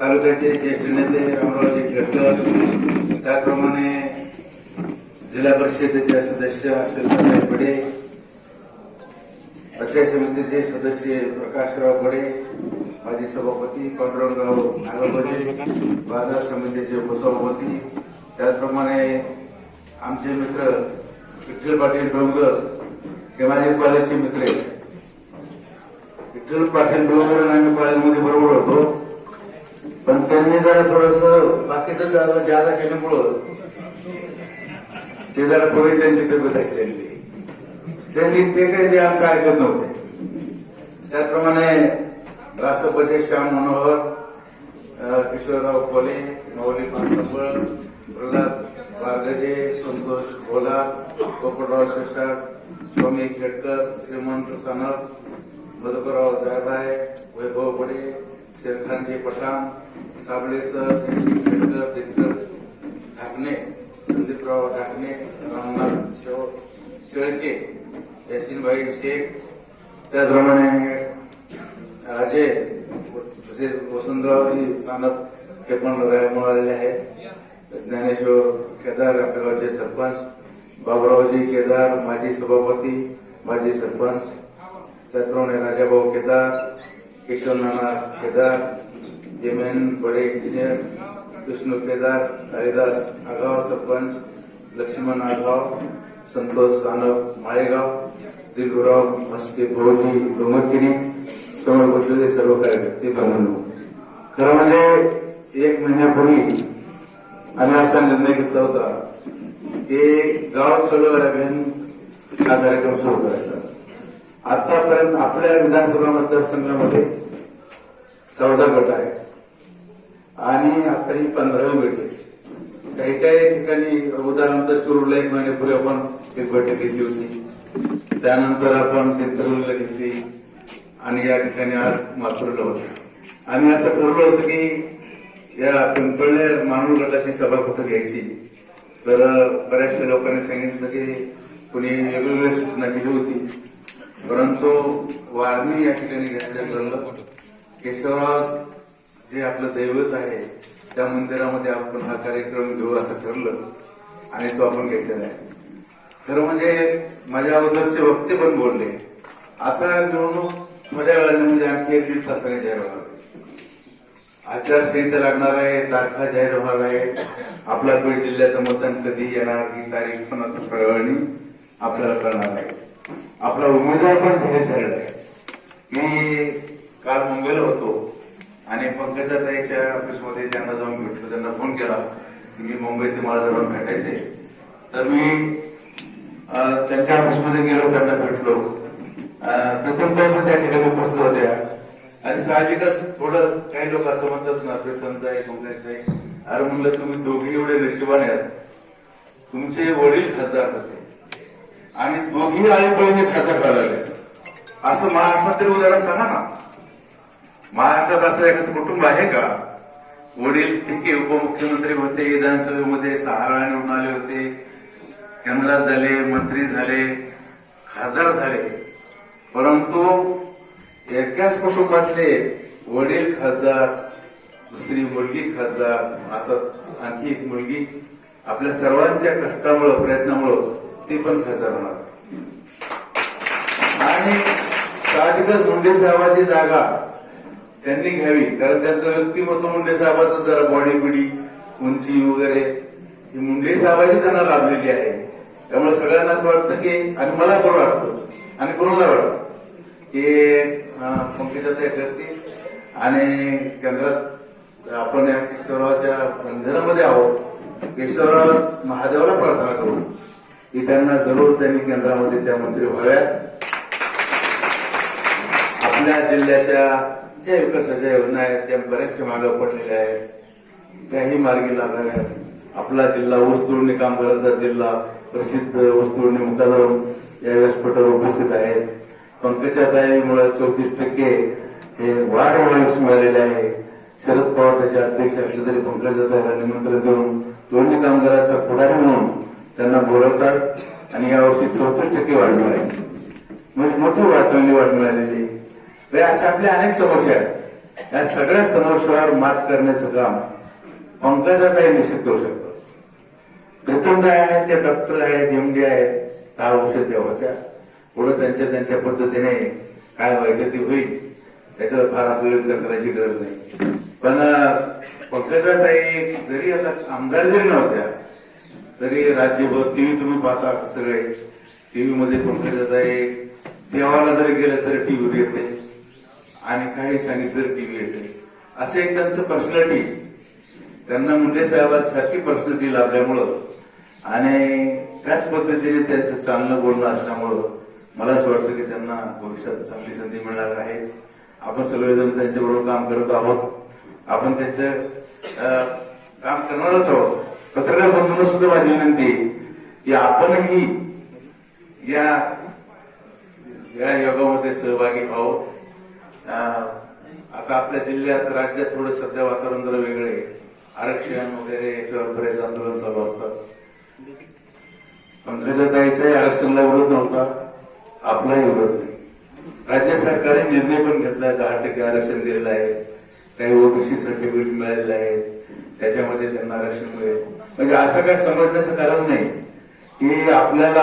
तालुक्याचे ज्येष्ठ नेते रामरावजी खेडकर त्याचप्रमाणे जिल्हा परिषदेचे सदस्य अशोकराव बडे अध्यक्ष समितीचे सदस्य प्रकाशराव बडे माजी सभापती पांडुरंगराव नागरबडे बाजार समितीचे उपसभापती त्याचप्रमाणे आमचे मित्र विठ्ठल पाटील डोंगर हे माझे कॉलेजचे मित्र विठ्ठल पाटील डोंगर आणि आम्ही कॉलेजमध्ये बरोबर होतो. पण त्यांनी जरा थोडस बाकीचं ज्यादा ज्यादा केल्यामुळं ते जरा थोडी त्यांची तब्येत अशी झाली त्यांनी ते काही ते आमचं ऐकत नव्हते. त्याचप्रमाणे राष्ट्रपती श्याम मनोहर किशोरराव कोले माऊली पानसंबळ प्रल्हाद बारगजे संतोष भोला पोपटराव शिरसाट स्वामी खेडकर श्रीमंत सानप मधुकरराव जायभाय वैभव बडे शेरखानजी पठाण साबळे सर जयसिंग खेडकर दिनकर ढाकणे संदीपराव ढाकणे रामनाथ शेव शेळके यासिनभाई शेख त्याचप्रमाणे अजय तसेच वसंतरावजी सानप हे पण रयामुळे आलेले आहेत. ज्ञानेश्वर केदार आपल्या गावचे सरपंच बाबुरावजी केदार माजी सभापती माजी सरपंच त्याचप्रमाणे राजाभाऊ केदार किशोर नाना केदार एम बडे इंजिनियर विष्णू केदार हरिदास आगाव सरपंच लक्ष्मण आगाव संतोष सानप माळेगाव दिलगुराव मस्के भाऊजी डोंगरकिणी समोर बसलेले सर्व कार्यकर्ते बनवलो खरं म्हणजे एक महिन्यापूर्वी आम्ही असा निर्णय घेतला होता की गाव चलो अभियान हा कार्यक्रम सुरू करायचा. आतापर्यंत आपल्या विधानसभा मतदारसंघामध्ये चौदा गट आहेत. आणि आता ही पंधरावी गट काही काही ठिकाणी उदाहरणार्थ सुरूला एक महिन्यापूर्वी आपण एक बैठक घेतली होती. त्यानंतर आपण तिरुवल्ला घेतली. आणि या ठिकाणी आज माथुरला होतं. आम्ही असं ठरवलं होतं की या पिंपळणे मानव गटाची सभा कुठं घ्यायची? तर बऱ्याचशा लोकांनी सांगितलं की कुणी वेगवेगळ्या सूचना केली होती. परंतु वारणी या ठिकाणी घेण्याचं ठरलं केशवराज जे आपलं दैवत आहे त्या मंदिरामध्ये आपण हा कार्यक्रम घेऊ असं ठरलं आणि तो आपण घेतलेला आहे. खरं म्हणजे माझ्या अगोदरचे वक्ते पण बोलले. आता निवडणूक थोड्या वेळाने म्हणजे आणखी एक दीड तासाने जाहीर होणार. आचारसंहिता लागणार आहे तारखा जाहीर होणार आहे. आपला बीड जिल्ह्याचं मतदान कधी येणार ही तारीख पण आता थोड्या वेळाने आपल्याला कळणार आहे. आपला उमेदवार पण जाहीर झालेला आहे. मी काल मुंबईला होतो आणि पंकजा ताईच्या ऑफिसमध्ये त्यांना जाऊन भेटलो. त्यांना फोन केला की मी मुंबईत मला जाऊन भेटायचे तर मी त्यांच्या ऑफिसमध्ये गेलो त्यांना भेटलो. अं, प्रीतमताई पण त्या ठिकाणी उपस्थित होत्या. आणि साहजिकच थोडं काही लोक असं म्हणतात ना प्रीतमताई काँग्रेसताई अरे म्हणलं तुम्ही दोघे एवढे नशिबाने आहात. तुमचे वडील खासदार होते. आणि दोघी आई बहिणी खासदार करावे असं महाराष्ट्रात तरी उदाहरण सांगा ना. महाराष्ट्रात असं एखादं कुटुंब आहे का? वडील ठीक आहे उपमुख्यमंत्री होते विधानसभेमध्ये सहारा निवडून आले होते केंद्रात झाले मंत्री झाले खासदार झाले. परंतु एकाच कुटुंबातले वडील खासदार दुसरी मुलगी खासदार आता आणखी एक मुलगी आपल्या सर्वांच्या कष्टामुळं प्रयत्नामुळं ते पण खासदार होणार. आणि साहजिकच मुंडे साहेबाची जागा त्यांनी घ्यावी. कारण त्यांचं व्यक्तिमत्व मुंडे साहेबाचं जरा बॉडी बिडी उंची वगैरे ही मुंडे साहेबाची त्यांना लाभलेली आहे. त्यामुळे सगळ्यांना असं वाटतं की आणि मला पण वाटतं आणि कोणाला वाटतं की पंकजा ते करतील. आणि केंद्रात आपण या केशवरावाच्या बंधनामध्ये आहोत. केशवराव महादेवाला प्रार्थना करू. की त्यांना जरूर त्यांनी केंद्रामध्ये त्या मंत्री व्हाव्यात. आपल्या जिल्ह्याच्या ज्या विकासाच्या योजना आहेत ज्या बऱ्याचशा मागं पडलेल्या आहेत. त्याही मार्गी लागाव्यात आपला जिल्हा वस्तुळणी कामगारांचा जिल्हा प्रसिद्ध ऊसतोडणी मुकादम या व्यासपीठावर उपस्थित आहेत. पंकजाताईमुळे चौतीस टक्के हे वाढ यावेळेस मिळालेले आहे. शरद पवार त्याचे अध्यक्ष असले तरी पंकजाताईला निमंत्रण देऊन तोडणी कामगाराचा पुढारी म्हणून त्यांना बोलवतात आणि यावर्षी चौतीस टक्के वाढ आहे म्हणजे मोठी वाचवली वाढ मिळालेली. म्हणजे अशा आपल्या अनेक समस्या आहेत. या सगळ्या समस्यावर मात करण्याचं काम पंकजाताई निश्चित करू शकतात प्रीतमदाय आहेत ते डॉक्टर आहेत एमडी आहेत. दहा वर्ष त्या होत्या. पुढे त्यांच्या त्यांच्या पद्धतीने काय व्हायचं ते होईल. त्याच्यावर फार आपल्याला विचार करायची गरज नाही. पण पंकजात पंकजाताई जरी आता आमदार जरी नव्हत्या तरी राज्यभर टीव्ही तुम्ही पाहता सगळे. टीव्ही मध्ये आहे? देवाला जरी गेलं तरी टीव्हीवर येते. आणि काही सांगितलं तर टीव्ही येते. असं एक त्यांचं पर्सनॅलिटी त्यांना मुंडे साहेबांसारखी पर्सनॅलिटी लाभल्यामुळं आणि त्याच पद्धतीने त्यांचं चांगलं बोलणं असल्यामुळं मला असं वाटतं की त्यांना भविष्यात चांगली संधी मिळणार आहेच. आपण सगळेजण त्यांच्याबरोबर काम करत आहोत. आपण त्यांचं काम करणारच आहोत. पत्रकार बंधूंना सुद्धा माझी विनंती की आपणही या या योगामध्ये सहभागी व्हावं. आता आपल्या जिल्ह्यात राज्यात थोडं सध्या वातावरण जरा वेगळे आहे. आरक्षण वगैरे याच्यावर बरेच आंदोलन चालू असतात. पंकजाताईचाही आरक्षणाला विरोध नव्हता. आपलाही विरोध नाही. राज्य सरकारने निर्णय पण घेतलाय दहा टक्के आरक्षण दिलेलं आहे. काही ओबीसी सर्टिफिकेट मिळालेलं आहे. त्याच्यामध्ये त्यांना आरक्षण मिळेल म्हणजे असं काय समजण्याचं कारण नाही की आपल्याला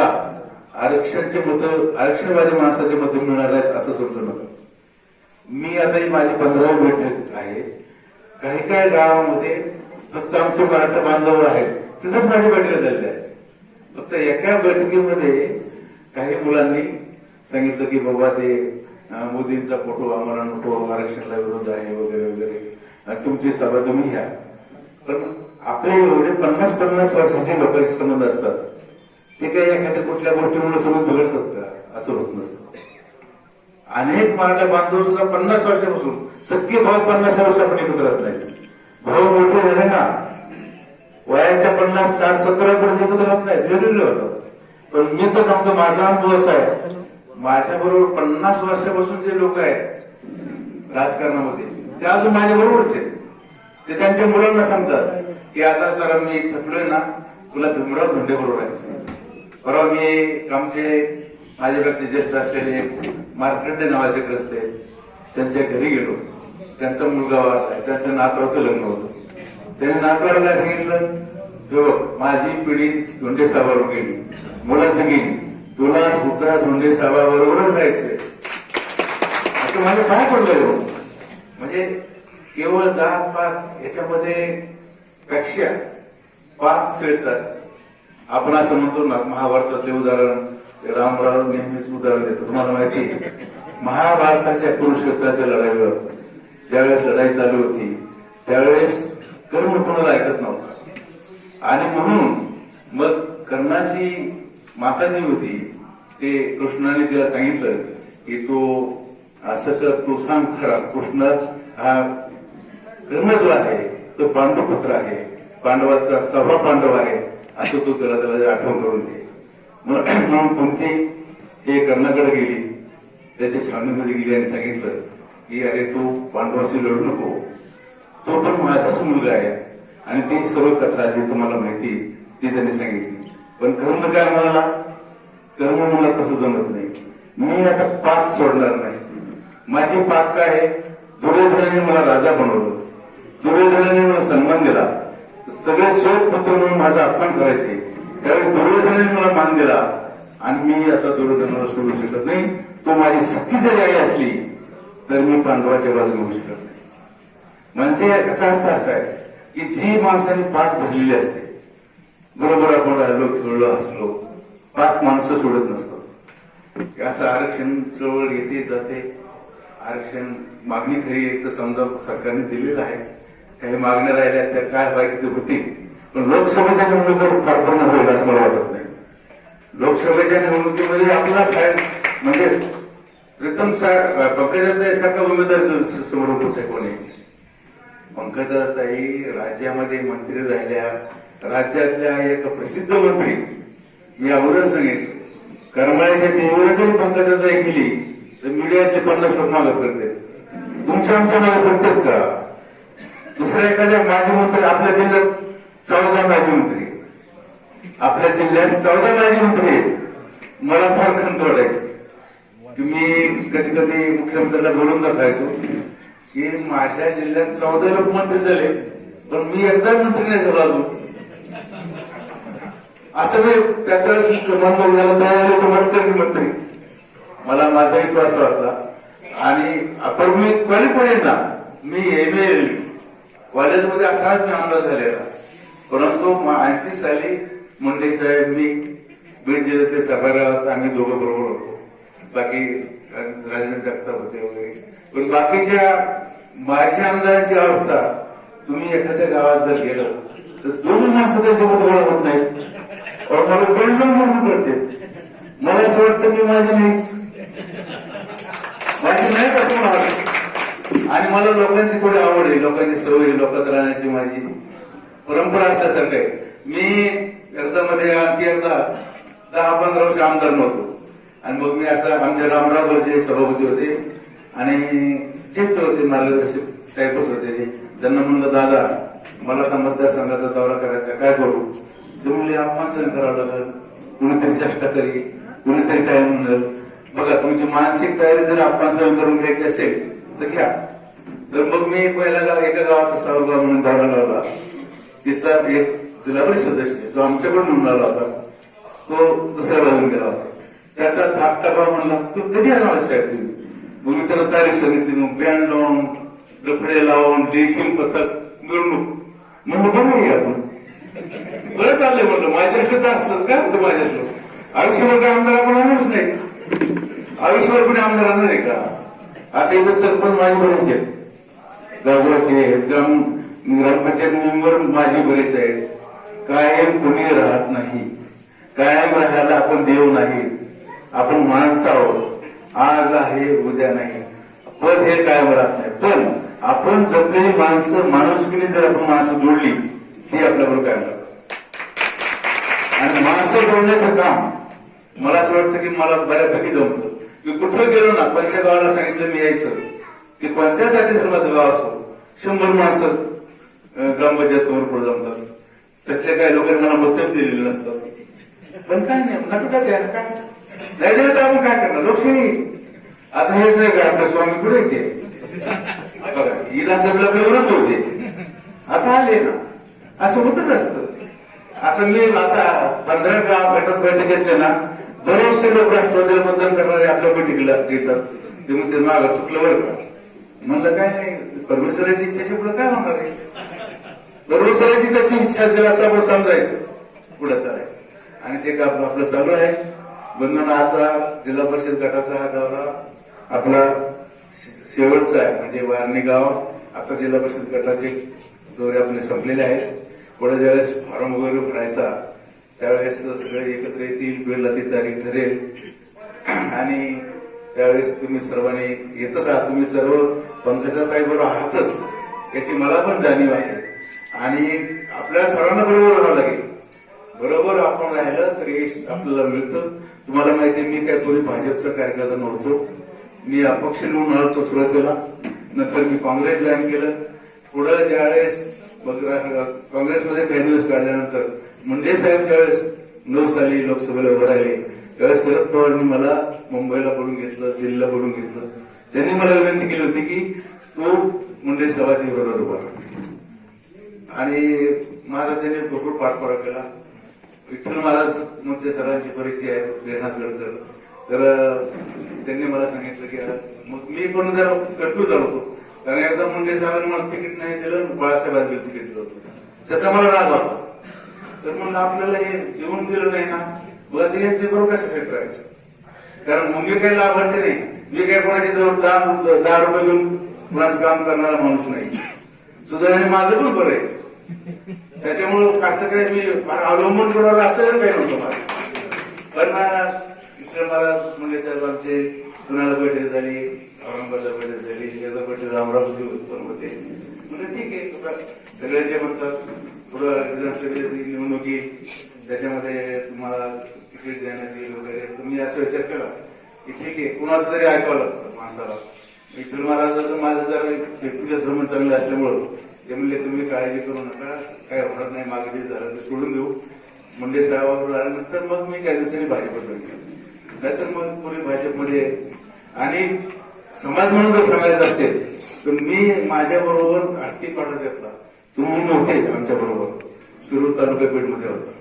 आरक्षणचे मत आरक्षणवादी माणसाचे मत मिळणार आहेत असं समजू नका. मी आता ही माझी पंधरावी बैठक आहे. काही काही गावामध्ये फक्त आमचे मराठा बांधव आहेत. तिथंच माझी बैठक झालेली आहे फक्त एका बैठकीमध्ये काही मुलांनी सांगितलं की बाबा ते मोदींचा फोटो आम्हाला नको आरक्षणाला विरोध आहे वगैरे वगैरे. आणि तुमची सभा तुम्ही घ्या. पण आपले एवढे पन्नास पन्नास वर्षाचे लोकांचे संबंध असतात ते काही एखाद्या कुठल्या गोष्टीमुळे संबंध बिघडतात का? असं होत नसतं. अनेक मराठा बांधव सुद्धा पन्नास वर्षापासून सख्खे भाऊ पन्नास वर्ष आपण एकत्र राहत नाही भाऊ मोठे झाले ना वयाच्या पन्नास साठ सत्तर पर्यंत एकत्र राहत नाहीत. वेगवेगळे होतात. पण मी तर सांगतो माझा अनुभव असा आहे. माझ्या बरोबर पन्नास वर्षापासून जे लोक आहेत राजकारणामध्ये ते अजून माझ्या बरोबरचे आहेत. ते त्यांच्या मुलांना सांगतात की आता तर मी थकलोय ना तुला भीमराव धोंडे बरोबर राहायचं परवा मी आमचे माझ्यापेक्षा ज्येष्ठ असलेले मार्कंडे नावाचे ग्रस्त आहेत त्यांच्या घरी गेलो. त्यांचा मुलगा वारला त्यांचं नातवाचं लग्न होतं. त्याने नातवाला काय सांगितलं बघ, माझी पिढी धोंडे साहेबावर गेली मुलाचं गेली. तुला सुद्धा धोंडे साहेबाबरोबरच राहायचंय. आता माझं काय पडलंय हो? म्हणजे केवळ जात पात याच्यामध्ये पेक्षा पाच श्रेष्ठ असते. आपण असं म्हणतो ना महाभारतातले उदाहरण रामराव नेहमीच उदाहरण देतो तुम्हाला माहिती आहे महाभारताच्या कुरुक्षेत्राच्या लढाईवर ज्यावेळेस लढाई चालू होती त्यावेळेस कर्ण कोणाला ऐकत नव्हता. आणि म्हणून मग कर्णाची माता जी होती ते कृष्णाने तिला सांगितलं की तो असं कर तू सांग खरा कृष्ण हा कर्ण जो आहे तो पांडुपुत्र आहे पांडवाचा सभा पांडव आहे असं तू त्याला त्याला आठवण करून दे. म्हणून म्हणून हे कर्णाकडे गेली. त्याच्या छावणीमध्ये गेली आणि सांगितलं की अरे तू पांडवाशी लढू नको. तो पण माझाच मुलगा आहे आणि ती सर्व कथा जी तुम्हाला माहिती ती त्यांनी सांगितली. पण कर्ण काय म्हणाला? कर्म मला तसं जमत नाही. मी आता पाच सोडणार नाही. माझी पात काय आहे? दुर्योधनाने मला राजा बनवलं. दुर्योधनाने मला सन्मान दिला. सगळे शोध पुत्र म्हणून माझा अपमान करायचे. त्यावेळी दुर्योधनाने मला मान दिला. आणि मी आता दुर्योधनाला सोडू शकत नाही. तो माझी सक्की जरी आई असली तर मी पांडवाच्या बाजू घेऊ शकत नाही. म्हणजे याचा अर्थ असा आहे की जी माणसाने पाच धरलेली असते बरोबर आपण राहिलो खेळलो हसलो पाच माणसं सोडत नसतात. असं आरक्षण चळवळ येते जाते. आरक्षण मागणी खरी एक तर समजा सरकारने दिलेलं आहे. काही मागण्या राहिल्या त्या काय व्हायचे ते होतील पण लोकसभेच्या निवडणुकीवर फार परिणाम होईल असं मला वाटत नाही. लोकसभेच्या निवडणुकीमध्ये आपला काय म्हणजे प्रथम पंकजाताई सारखा उमेदवार समोर कुठे कोणी? पंकजाताई राज्यामध्ये मंत्री राहिल्या राज्यातल्या एक प्रसिद्ध मंत्री मी अगोदर सांगितलं करमाळ्याच्या देवीला जरी पंकजाताई गेली तर मीडियातले पन्नास लोक मागे करतात तुमच्या आमच्या मागे करतात का? दुसऱ्या एखाद्या माजी मंत्री आपल्या जिल्ह्यात चौदा माजी मंत्री आहेत. आपल्या जिल्ह्यात चौदा माजी मंत्री आहेत. मला फार खंत वाटायची. की मी कधी कधी मुख्यमंत्र्यांना बोलून दाखवायचो की माझ्या जिल्ह्यात चौदा लोक मंत्री झाले पण मी एकदा मंत्री नाही झालो अजून. असं मी त्यावेळेस मनमोहन झालं दयाले तर मंत्री मंत्री. मला माझा हेतू असा होता आणि आपण मी कधी ना मी एम एल कॉलेजमध्ये असाच मी आमदार झालेला. परंतु ऐंशी साली मुंडे साहेब मी बीड जिल्ह्यातले सभागृहात आम्ही दोघं बरोबर होतो. बाकी राजेंद्र जगताप होते वगैरे. पण बाकीच्या माझ्या आमदारांची अवस्था तुम्ही एखाद्या गावात जर गेलं तर दोन्ही माणसं त्यांच्यामध्ये गोळा होत नाहीत मला बिल्डून म्हणून करते. मला असं वाटतं मी माझी नाहीच माझी नाहीच असं मला वाटतं. आणि मला लोकांची थोडी आवड आहे लोकांची सवय लोकात राहण्याची माझी. परंपरा असल्यासारखं आहे. मी एकदा मध्ये आणखी एकदा दहा पंधरा वर्ष आमदार नव्हतो. आणि मग मी असं आमच्या रामरावरचे सभापती होते. आणि ज्येष्ठ होते मार्गदर्शक टाईपच होते त्यांना म्हणलं दादा मला आता मतदारसंघाचा दौरा करायचा काय करू? ते म्हणले अपमान करावं लागेल. कुणीतरी चेष्टा करी कुणीतरी काय म्हणलं. बघा तुमची मानसिक तयारी जर अपमान करून घ्यायची असेल तर घ्या. तर मग मी पहिल्या गाव एका गावाचा सावरगाव म्हणून दौरा लावला. तिथला एक जिल्हा परिषद सदस्य जो आमच्याकडून म्हणून आला होता. तो दुसऱ्या बाजून गेला होता. त्याचा धाक टपा म्हणला "तू कधी येणार साहेब तुम्ही? मग मी त्याला तारीख सांगितली मग बँड लावून डफडे लावून देशील पथक मिरवणूक म्हणलं बनवूया आपण. बरं चाललंय म्हणलं माझ्याशी तर असलं काय होतं माझ्याशी आयुष्यभर काय आमदार आपण आणूच नाही. आयुष्यभर कुठे आमदार आणणार आहे का? आता इथं सरपंच माझे बरेच आहेत. गावगावचे आहेत ग्राम ग्रामपंचायत मेंबर माझे बरेच आहेत कायम कुणी राहत नाही. कायम राहायला आपण देव नाही. आपण माणसं आहोत. आज आहे उद्या नाही. पद हे कायम राहत नाही. पण आपण जपलेली माणसं माणुसकीने जर आपण माणसं जोडली ती आपल्याबरोबर कायम राहतात आणि माणसं जोडण्याचं काम मला असं वाटतं की मला बऱ्यापैकी जमतं. मी कुठं गेलो ना पहिल्या गावाला सांगितलं मी यायचं. ते पंचायत जाती धर्माचं गाव असो. शंभर माणसं ग्रामपंचायत समोर पुढे जमतात. त्यातल्या काही लोकांनी मला मतं दिलेली नसतात. पण काय नाही नका का काय? नाही दिलं तर आपण काय करणार? लोकशाही. आता हेच नाही का आपल्या स्वामी कुठे येते बघा विधानसभेला आपले होते आता आले ना. असं होतच असतं. असं मी आता पंधरा गाव गटात बैठक घेतल्या ना बरेचसे लोक राष्ट्रवादीला मतदान करणारे आपल्या बैठकीला येतात. ते मग ते मागं चुकलं बरं का? म्हणलं काय नाही परमेश्वराची असेल पुढे काय होणार आहे? परमेश्वराची तशी इच्छा असेल असं आपण समजायचं. पुढे चालायचं. आणि ते का आपलं चालू आहे. बंधनाचा जिल्हा परिषद गटाचा हा दौरा. आपला शे- शेवटचा आहे. म्हणजे वारणी गाव आता जिल्हा परिषद गटाचे दौरे आपले संपलेले आहेत. पुढे ज्यावेळेस फॉर्म वगैरे भरायचा त्यावेळेस सगळे एकत्र येतील. वेळला ती तारीख ठरेल. आणि त्यावेळेस तुम्ही सर्वांनी येतच आहात. तुम्ही सर्व पंकजाताई बरोबर आहातच. याची मला पण जाणीव आहे. आणि आपल्या सर्वांना बरोबर राहावं लागेल. बरोबर आपण राहिलं तर यश आपल्याला मिळतं. तुम्हाला माहिती मी काय पूर्वी भाजपचा कार्यकर्ता नव्हतो. मी अपक्ष निवडून आलो सुरुवातीला. नंतर मी काँग्रेस जॉईन केलं. पुढं ज्यावेळेस काँग्रेसमध्ये काही दिवस काढल्यानंतर मुंडे साहेब ज्यावेळेस नऊ साली लोकसभेला उभं राहिले त्यावेळेस शरद पवारांनी मला मुंबईला बोलून घेतलं दिल्लीला बोलून घेतलं. त्यांनी मला विनंती केली होती की तू मुंडे साहेबाच्या विरोधात उभा आणि माझा त्यांनी भरपूर पाठपुरा केला. विठ्ठल महाराज तुमच्या सरांची परिचय आहेत बेनाथ गडकर. तर त्यांनी मला सांगितलं की मग मी पण जरा कन्फ्युज झालो होतो. कारण एकदा मुंडे साहेबांनी मला तिकीट नाही दिलं आणि बाळासाहेब तिकीट दिलं होतं. त्याचा मला राग होता. तर म्हणलं आपल्याला हे देऊन दिलं नाही ना मला ते यांचे बरोबर कसं फेट राहायचं? कारण मग मी काही लाभार्थी नाही. मी काही कोणाचे दर- दहा दहा रुपये घेऊन कुणाचं काम करणारा माणूस नाही. सुदैवाने माझं पण बरं आहे. त्याच्यामुळं कसं काही मी फार अवलंबून करावं असं काही नव्हतं मला. पण अं, विठ्ठल महाराज मुंडे साहेब आमचे पुण्याला बैठक झाली औरंगाबादला बैठक झाली एकदा बैठक रामरावजी उत्पन्न होते. म्हणजे ठीक आहे सगळे जे म्हणतात पुढं विधानसभेची निवडणूक येईल त्याच्यामध्ये तुम्हाला तिकीट देण्यात येईल वगैरे तुम्ही असा विचार केला की ठीक आहे कुणाचं तरी ऐकावं लागतं माणसाला. विठ्ठल महाराजाचं माझं जर व्यक्तिगत श्रमण चांगलं असल्यामुळं ते म्हणले तुम्ही काळजी करू नका काय होणार नाही मागे जे झालं ते सोडून देऊ. मुंडे साहेबाबरोबर आल्यानंतर मग मी काही दिवसांनी भाजपत गेलो नाहीतर मग पूर्वी भाजपमध्ये आणि समाज म्हणून जर सांगायचं असेल तर मी माझ्याबरोबर आठटी पाठवत घेतला तुम्ही नव्हते आमच्या बरोबर. सुरू तालुका पेठमध्ये होता.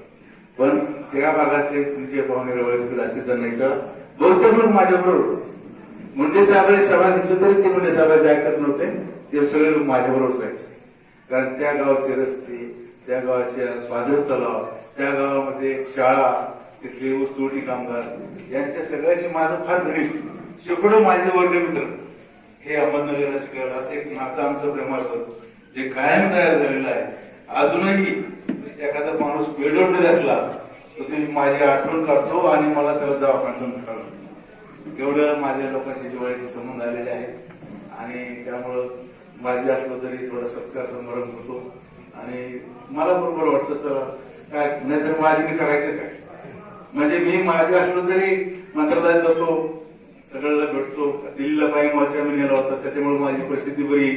पण त्या भागातले तुमचे पाहुणे रवळे तिकडे असतील तर नाही तर बहुतेक लोक माझ्या बरोबर मुंडे साहेबांनी सभा घेतली तरी ते मुंडे साहेबांचे ऐकत नव्हते. ते सगळे लोक माझ्या बरोबर राहायचे. कारण त्या गावाचे रस्ते त्या गावाच्या पाझर तलाव त्या गावामध्ये शाळा तिथले ऊसतोडणी कामगार यांच्या सगळ्याशी माझं फार घनिष्ठ. शेकडो माझे वर्गमित्र. हे अहमदनगरला शिकलेलं असं एक नातं आमचं प्रेमाचं. जे कायम तयार झालेलं आहे. अजूनही एखादा माणूस बेडवर जरी असला तर ते माझी आठवण करतो आणि मला त्याला दवाखान्यातून काढतो. एवढं माझ्या लोकांशी जिव्हाळ्याचे संबंध आलेले आहेत. आणि त्यामुळं माझी असलो तरी थोडा सत्कार समारंभ होतो. आणि मला बरोबर वाटतं चला काय नाहीतर माझी करायचं काय? म्हणजे मी माझी असलो तरी मंत्रालयात जातो सगळ्याला भेटतो. दिल्लीला पायी मोर्चा मी नेला होता त्याच्यामुळे माझी परिस्थिती बरी.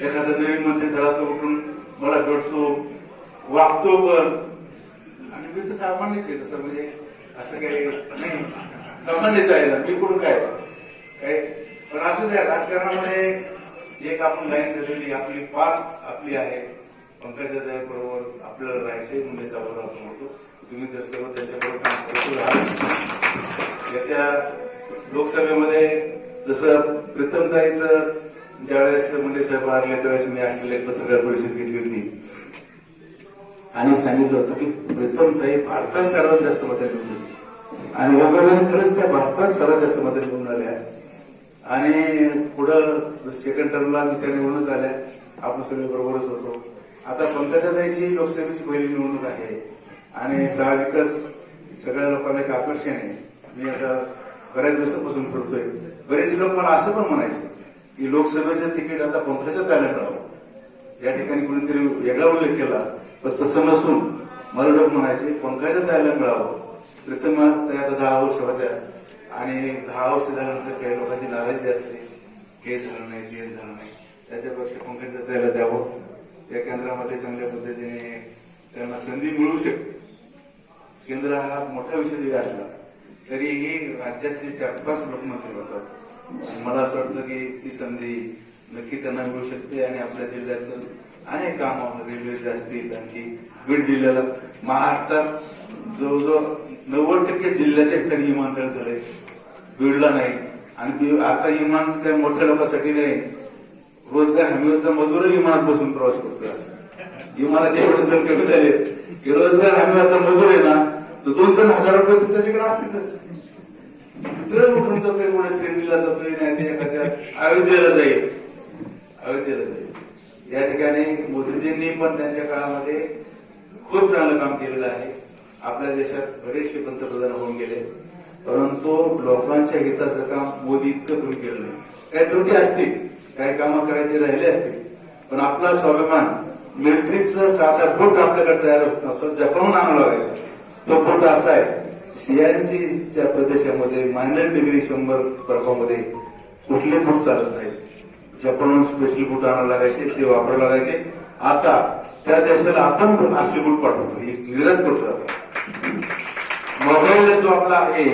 एखादा नवीन मंत्री झाला तो उठून मला भेटतो. वागतो पण. आणि मी तर सामान्यच आहे तसं म्हणजे असं काही नाही. सामान्यच आहे ना मी कुठं काय? काय पण असू द्या राजकारणामध्ये एक आपण लाईन धरलेली आपली पात आपली आहे. पंकजा बरोबर आपल्याला राहायचंय मुंबईचा बरोबर आपण होतो तुम्ही तर सर्व त्यांच्याबरोबर काम करतो येत्या लोकसभेमध्ये जसं प्रीतमताईचं ज्यावेळेस मुंडे साहेब आले त्यावेळेस मी असलेली एक पत्रकार परिषद घेतली होती. आणि सांगितलं होतं की प्रीतमताई भारतात सर्वात जास्त मतं मिळून होती आणि योगाने खरंच त्या भारतात सर्वात जास्त मतं मिळून आल्या. आणि पुढं सेकंड टर्मला मी त्या निवडूनच आल्या आपण सगळे बरोबरच होतो. आता पंकजाताईची लोकसभेची पहिली निवडणूक आहे. आणि साहजिकच सगळ्या लोकांना एक आकर्षण आहे. मी आता बऱ्याच दिवसापासून फिरतोय बरेच लोक मला असं पण म्हणायचे की लोकसभेचं तिकीट आता पंकजात आलं मिळावं या ठिकाणी कुणीतरी वेगळा उल्लेख केला पण तसं नसून मला लोक म्हणायचे पंकजात आयला मिळावं प्रथम त्या आता दहा वर्ष होत्या आणि दहा वर्ष झाल्यानंतर काही लोकांची नाराजी असते. हे झालं नाही ते झालं नाही. त्याच्यापेक्षा पंकजात त्याला द्यावं. त्या केंद्रामध्ये चांगल्या पद्धतीने त्यांना संधी मिळू शकते. केंद्र हा मोठा विषय जरी असला. तरीही राज्यातले चार पाच मुख्यमंत्री होतात. मला असं वाटतं की ती संधी नक्की त्यांना मिळू शकते आणि आपल्या जिल्ह्याचं अनेक कामं रेल्वेचे असतील आणखी बीड जिल्ह्याला महाराष्ट्रात जवळजवळ नव्वद टक्के जिल्ह्याच्या ठिकाणी विमानतळ झाले बीडला नाही. आणि आता विमान काही मोठ्या लोकांसाठी नाही. रोजगार हमीचा मजूर विमानात बसून प्रवास करतोय असं. विमानाचे एवढे दर कमी झाले की रोजगार हमीचा मजूर आहे ना तर दोन तीन हजार रुपये तर त्याच्याकडे असतीलच. तर उठून जातोय पुढे शिर्डीला जातोय नाही ते एखाद्या अयोध्येला जाईल. अयोध्येला जाईल. या ठिकाणी मोदीजींनी पण त्यांच्या काळामध्ये खूप चांगलं काम केलेलं आहे. आपल्या देशात बरेचसे पंतप्रधान होऊन गेले. परंतु लोकांच्या हिताचं काम मोदी इतकं कोणी केलं नाही. काही त्रुटी असतील काही कामं करायचे राहिले असतील पण आपला स्वाभिमान मिलिटरीचं साधा बोट आपल्याकडे तयार होत नव्हतं. जपानहून आणावं लागायचा तो फोटो असा आहे. सीआयएनसीच्या प्रदेशामध्ये मायनर डिग्री शंभर बर्फामध्ये कुठले फूट चालत नाहीत. जपानहून स्पेशल बूट आणावं लागायचे ते वापरावं लागायचे. आता त्या देशाला आपण असले बूट पाठवतो. ही निर्यात करतो मोबाईल जो आपला आहे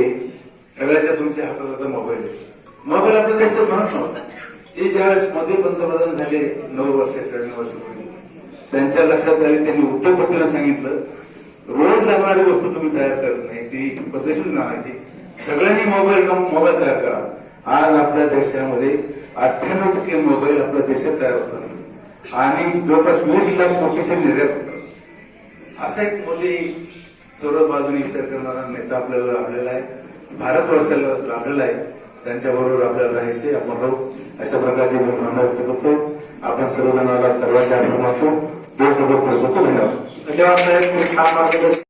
सगळ्याच्या तुमच्या हातात आता मोबाईल आहे. मोबाईल आपल्या देशात म्हणत नव्हता. हे ज्यावेळेस मोदी पंतप्रधान झाले नऊ वर्ष साडे वर्षापूर्वी त्यांच्या लक्षात आले त्यांनी उद्योगपतीला सांगितलं रोज लागणारी वस्तू तुम्ही तयार करत नाही ती पद्धतशीर आणायची. सगळ्यांनी मोबाईल मोबाईल तयार करा. आज आपल्या देशामध्ये अठ्ठ्याण्णव टक्के मोबाईल आपल्या देशात तयार होतात. आणि जवळपास वीस लाख कोटीचे निर्यात होतात. असा एक मोदी सर्व बाजूने विचार करणारा नेता आपल्याला लाभलेला आहे. भारतवर्षाला लाभलेला आहे. त्यांच्या बरोबर आपल्याला राहायचे आपण राहू. अशा प्रकारची मी भावना व्यक्त करतो. आपण सर्वजणाला सर्वांच्या आभार मानतो. देव सोबत धन्यवाद. धन्यवाद साहेब तुम्ही छान मार्गदर्शन